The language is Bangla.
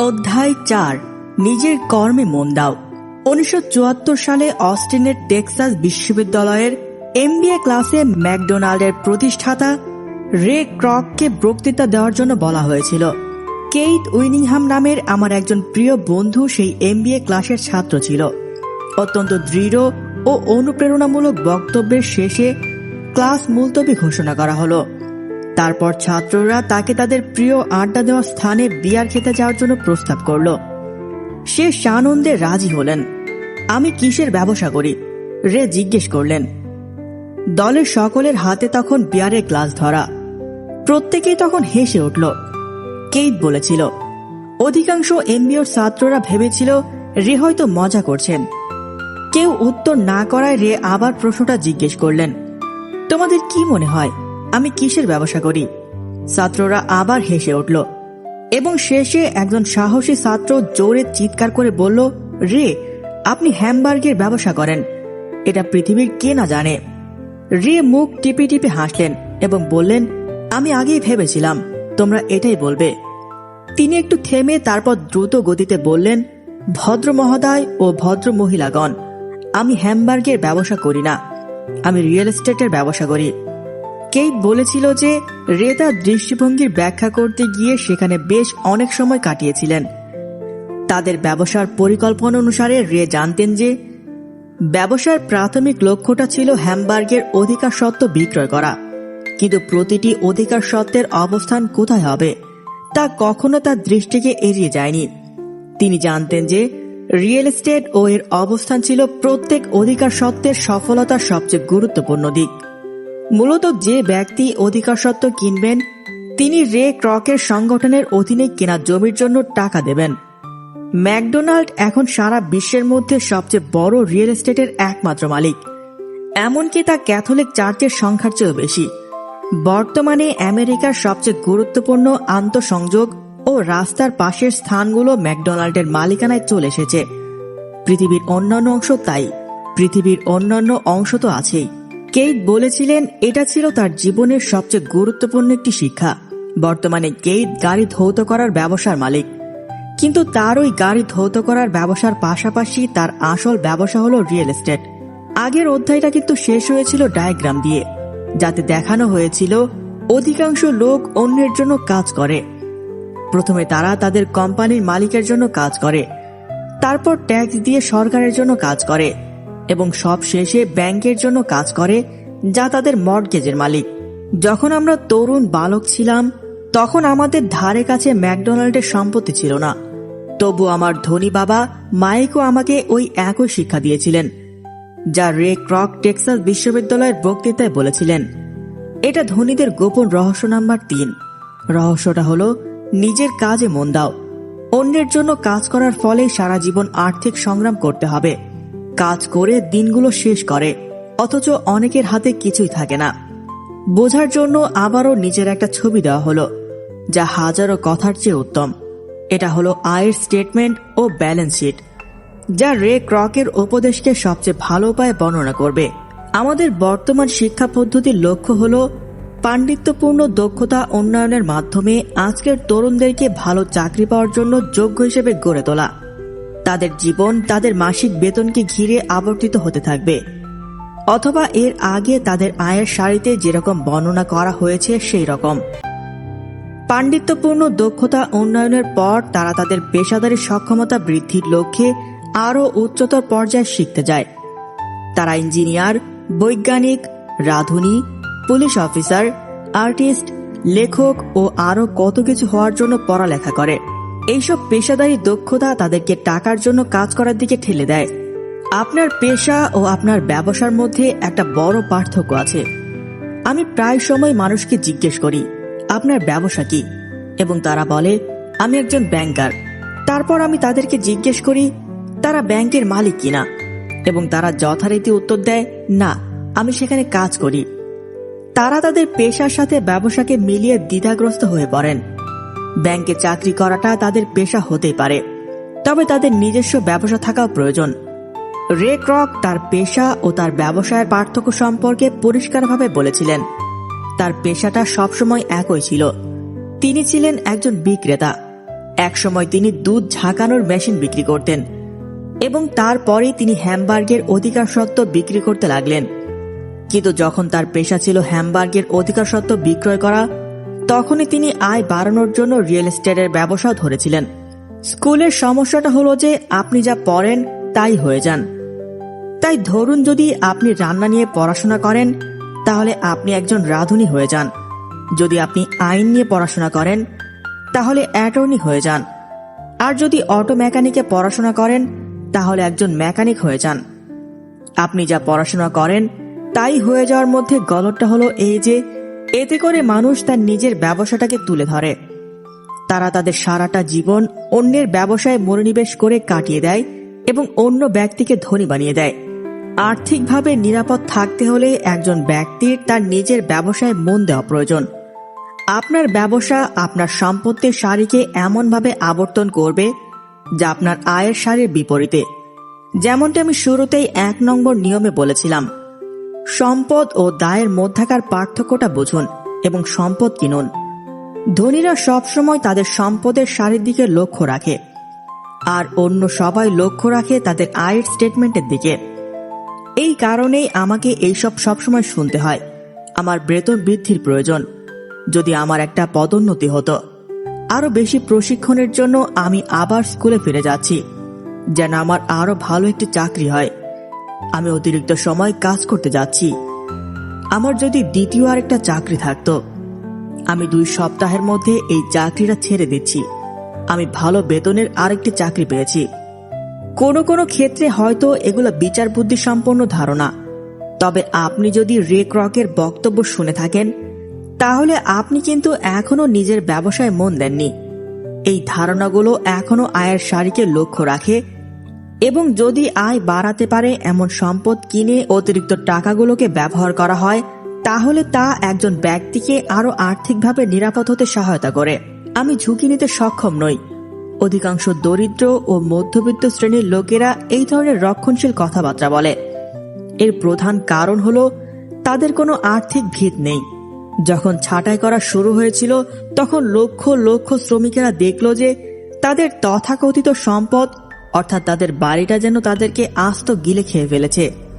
অধ্যায় চার, নিজের কর্মে মন দাও। উনিশশো চুয়াত্তর সালে অস্টিনের টেক্সাস বিশ্ববিদ্যালয়ের এমবিএ ক্লাসে ম্যাকডোনাল্ডের প্রতিষ্ঠাতা রে ক্রককে বক্তৃতা দেওয়ার জন্য বলা হয়েছিল। কেইট উইনিংহাম নামের আমার একজন প্রিয় বন্ধু সেই এমবিএ ক্লাসের ছাত্র ছিল। অত্যন্ত দৃঢ় ও অনুপ্রেরণামূলক বক্তব্যের শেষে ক্লাস মুলতবি ঘোষণা করা হলো। তারপর ছাত্ররা তাকে তাদের প্রিয় আড্ডা দেওয়া স্থানে বিয়ার খেতে যাওয়ার জন্য প্রস্তাব করল। সে সানন্দে রাজি হলেন। আমি কিসের ব্যবসা করি? রে জিজ্ঞেস করলেন। দলের সকলের হাতে তখন বিয়ারের গ্লাস ধরা। প্রত্যেকেই তখন হেসে উঠল। কেইট বলেছিল, অধিকাংশ এমবিওর ছাত্ররা ভেবেছিল রে হয়তো মজা করছেন। কেউ উত্তর না করায় রে আবার প্রশ্নটা জিজ্ঞেস করলেন, তোমাদের কি মনে হয়? আমি কিসের ব্যবসা করি? ছাত্ররা আবার হেসে উঠল। এবং শেষে একজন সাহসী ছাত্র জোরে চিৎকার করে বলল, রে, আপনি হ্যামবার্গের ব্যবসা করেন। এটা পৃথিবীর কে না জানে? রে মুখ টিপে টিপে হাসলেন এবং বললেন, আমি আগেই ভেবেছিলাম তোমরা এটাই বলবে। তিনি একটু থেমে তারপর দ্রুত গতিতে বললেন, ভদ্র মহোদয় ও ভদ্র মহিলাগণ, আমি হ্যামবার্গের ব্যবসা করি না। আমি রিয়েল এস্টেটের ব্যবসা করি। কেইট বলেছিল যে রে তার দৃষ্টিভঙ্গির ব্যাখ্যা করতে গিয়ে সেখানে বেশ অনেক সময় কাটিয়েছিলেন। তাদের ব্যবসার পরিকল্পনা অনুসারে রে জানতেন যে ব্যবসার প্রাথমিক লক্ষ্যটা ছিল হ্যামবার্গের অধিকার সত্ত্ব বিক্রয় করা। কিন্তু প্রতিটি অধিকার সত্ত্বের অবস্থান কোথায় হবে, তা কখনো তার দৃষ্টিকে এড়িয়ে যায়নি। তিনি জানতেন যে রিয়েল এস্টেট ও এর অবস্থান ছিল প্রত্যেক অধিকার সত্ত্বের সফলতার সবচেয়ে গুরুত্বপূর্ণ দিক। মূলত যে ব্যক্তি অধিকার সত্ত্ব কিনবেন, তিনি রে ক্রকের সংগঠনের অধীনে কেনা জমির জন্য টাকা দেবেন। ম্যাকডোনাল্ড এখন সারা বিশ্বের মধ্যে সবচেয়ে বড় রিয়েল এস্টেটের একমাত্র মালিক। এমনকি তা ক্যাথলিক চার্চের সংখ্যার চেয়েও বেশি। বর্তমানে আমেরিকার সবচেয়ে গুরুত্বপূর্ণ আন্তঃসংযোগ ও রাস্তার পাশের স্থানগুলো ম্যাকডোনাল্ডের মালিকানায় চলে এসেছে। পৃথিবীর অন্যান্য অংশ তাই, পৃথিবীর অন্যান্য অংশ তো আছেই। কেইট বলেছিলেন, এটা ছিল তার জীবনের সবচেয়ে গুরুত্বপূর্ণ একটি শিক্ষা। বর্তমানে কেইট গাড়ি ধৌত করার ব্যবসার মালিক। কিন্তু তার ওই গাড়ি ধৌত করার ব্যবসার পাশাপাশি তার আসল ব্যবসা হলো রিয়েল এস্টেট। আগের অধ্যায়টা কিন্তু শেষ হয়েছিল ডায়াগ্রাম দিয়ে। যাতে দেখানো হয়েছিল, অধিকাংশ লোক অন্যের জন্য কাজ করে। প্রথমে তারা তাদের কোম্পানির মালিকের জন্য কাজ করে। তারপর ট্যাক্স দিয়ে সরকারের জন্য কাজ করে। এবং সব শেষে ব্যাংকের জন্য কাজ করে, যা তাদের মর্টগেজের মালিক। যখন আমরা তরুণ বালক ছিলাম, তখন আমাদের ধারে কাছে ম্যাকডোনাল্ডের সম্পত্তি ছিল না। তবু আমার ধনী বাবা মাইকও আমাকে ওই একই শিক্ষা দিয়েছিলেন, যা রে ক্রক টেক্সাস বিশ্ববিদ্যালয়ের বক্তৃতায় বলেছিলেন। এটা ধনীদের গোপন রহস্য নাম্বার তিন। রহস্যটা হলো, নিজের কাজে মন দাও। অন্যের জন্য কাজ করার ফলে সারা জীবন আর্থিক সংগ্রাম করতে হবে। কাজ করে দিনগুলো শেষ করে, অথচ অনেকের হাতে কিছুই থাকে না। বোঝার জন্য আবারও নিজের একটা ছবি দেওয়া হলো, যা হাজারো কথার চেয়ে উত্তম। এটা হলো আয়ের স্টেটমেন্ট ও ব্যালেন্স শিট যা রে ক্রকের উপদেশকে সবচেয়ে ভালো উপায়ে বর্ণনা করবে। আমাদের বর্তমান শিক্ষা পদ্ধতির লক্ষ্য হল পাণ্ডিত্যপূর্ণ দক্ষতা উন্নয়নের মাধ্যমে আজকের তরুণদেরকে ভালো চাকরি পাওয়ার জন্য যোগ্য হিসেবে গড়ে তোলা। তাদের জীবন, তাদের মাসিক বেতনকে ঘিরে আবর্তিত হতে থাকবে। অথবা এর আগে তাদের আয়ের সারিতে যেরকম বর্ণনা করা হয়েছে, সেই রকম। পাণ্ডিত্যপূর্ণ দক্ষতা উন্নয়নের পর তারা তাদের পেশাদারী সক্ষমতা বৃদ্ধির লক্ষ্যে আরও উচ্চতর পর্যায়ে শিখতে যায়। তারা ইঞ্জিনিয়ার, বৈজ্ঞানিক, রাঁধুনি, পুলিশ অফিসার, আর্টিস্ট, লেখক ও আরও কত কিছু হওয়ার জন্য পড়ালেখা করে। এইসব পেশাদারী দক্ষতা তাদেরকে টাকার জন্য কাজ করার দিকে ঠেলে দেয়। আপনার পেশা ও আপনার ব্যবসার মধ্যে একটা বড় পার্থক্য আছে। আমি প্রায় সময় মানুষকে জিজ্ঞেস করি, আপনার ব্যবসা কি? এবং তারা বলে, আমি একজন ব্যাংকার। তারপর আমি তাদেরকে জিজ্ঞেস করি, তারা ব্যাংকের মালিক কিনা এবং তারা যথারীতি উত্তর দেয়, না, আমি সেখানে কাজ করি। তারা তাদের পেশার সাথে ব্যবসাকে মিলিয়ে দ্বিধাগ্রস্ত হয়ে পড়েন। ব্যাংকে চাকরি করাটা তাদের পেশা হতেই পারে। তবে তাদের নিজস্ব ব্যবসা থাকাও প্রয়োজন। রেক রক তার পেশা ও তার ব্যবসায়ের পার্থক্য সম্পর্কে পরিষ্কারভাবে বলেছিলেন। তার পেশাটা সবসময় একই ছিল। তিনি ছিলেন একজন বিক্রেতা। একসময় তিনি দুধ ঝাঁকানোর মেশিন বিক্রি করতেন এবং তারপরেই তিনি হ্যামবার্গের অধিকার সত্ত্ব বিক্রি করতে লাগলেন। কিন্তু যখন তার পেশা ছিল হ্যামবার্গের অধিকার সত্ত্ব বিক্রয় করা তখনই তিনি আয় বাড়ানোর জন্য রিয়েল এস্টেটের ব্যবসাও ধরেছিলেন। স্কুলের সমস্যাটা হলো যে আপনি যা পড়েন তাই হয়ে যান। তাই ধরুন যদি আপনি রান্না নিয়ে পড়াশোনা করেন, তাহলে আপনি একজন রাঁধুনি হয়ে যান। যদি আপনি আইন নিয়ে পড়াশোনা করেন, তাহলে অ্যাটর্নি হয়ে যান। আর যদি অটো মেকানিকে পড়াশোনা করেন, তাহলে একজন মেকানিক হয়ে যান। আপনি যা পড়াশোনা করেন, তাই হয়ে যাওয়ার মধ্যে গলতটা হলো এই যে এতে করে মানুষ তার নিজের ব্যবসাটাকে তুলে ধরে। তারা তাদের সারাটা জীবন অন্যের ব্যবসায় মনোনিবেশ করে কাটিয়ে দেয় এবং অন্য ব্যক্তিকে ধনী বানিয়ে দেয়। আর্থিকভাবে নিরাপদ থাকতে হলে একজন ব্যক্তির তার নিজের ব্যবসায় মন দেওয়া প্রয়োজন। আপনার ব্যবসা আপনার সম্পত্তির সারিকে এমনভাবে আবর্তন করবে যা আপনার আয়ের সারির বিপরীতে। যেমনটি আমি শুরুতেই এক নম্বর নিয়মে বলেছিলাম সম্পদ ও দায়ের মধ্যাকার পার্থক্যটা বুঝুন এবং সম্পদ কিনুন। ধনীরা সবসময় তাদের সম্পদের সারির দিকে লক্ষ্য রাখে আর অন্য সবাই লক্ষ্য রাখে তাদের আয়ের স্টেটমেন্টের দিকে। এই কারণেই আমাকে এইসব সবসময় শুনতে হয়। আমার বেতন বৃদ্ধির প্রয়োজন। যদি আমার একটা পদোন্নতি হতো। আরও বেশি প্রশিক্ষণের জন্য আমি আবার স্কুলে ফিরে যাচ্ছি, যেন আমার আরও ভালো একটি চাকরি হয়। আমি অতিরিক্ত সময় কাজ করতে যাচ্ছি। আমার যদি দ্বিতীয় আরেকটা চাকরি থাকতো, আমি দুই সপ্তাহের মধ্যে এই চাকরিটা ছেড়ে দিচ্ছি। আমি ভালো বেতনের আরেকটি চাকরি পেয়েছি। কোনো কোনো ক্ষেত্রে হয়তো এগুলো বিচার বুদ্ধি সম্পন্ন ধারণা। তবে আপনি যদি রেক রকের বক্তব্য শুনে থাকেন, তাহলে আপনি কিন্তু এখনও নিজের ব্যবসায় মন দেননি। এই ধারণাগুলো এখনও আয়ের সারিকে লক্ষ্য রাখে এবং যদি আয় বাড়াতে পারে এমন সম্পদ কিনে অতিরিক্ত টাকাগুলোকে ব্যবহার করা হয়, তাহলে তা একজন ব্যক্তিকে আরও আর্থিকভাবে নিরাপদ হতে সহায়তা করে। আমি ঝুঁকি নিতে সক্ষম নই। অধিকাংশ দরিদ্র ও মধ্যবিত্ত শ্রেণির লোকেরা এই ধরনের রক্ষণশীল কথাবার্তা বলে। এর প্রধান কারণ হল, তাদের কোনো আর্থিক ভিত নেই। যখন ছাঁটাই করা শুরু হয়েছিল, তখন লক্ষ লক্ষ শ্রমিকেরা দেখল যে তাদের তথাকথিত সম্পদ অর্থাৎ তাদের বাড়িটা যেন তাদেরকে আস্ত গিলে খেয়ে ফেলেছে।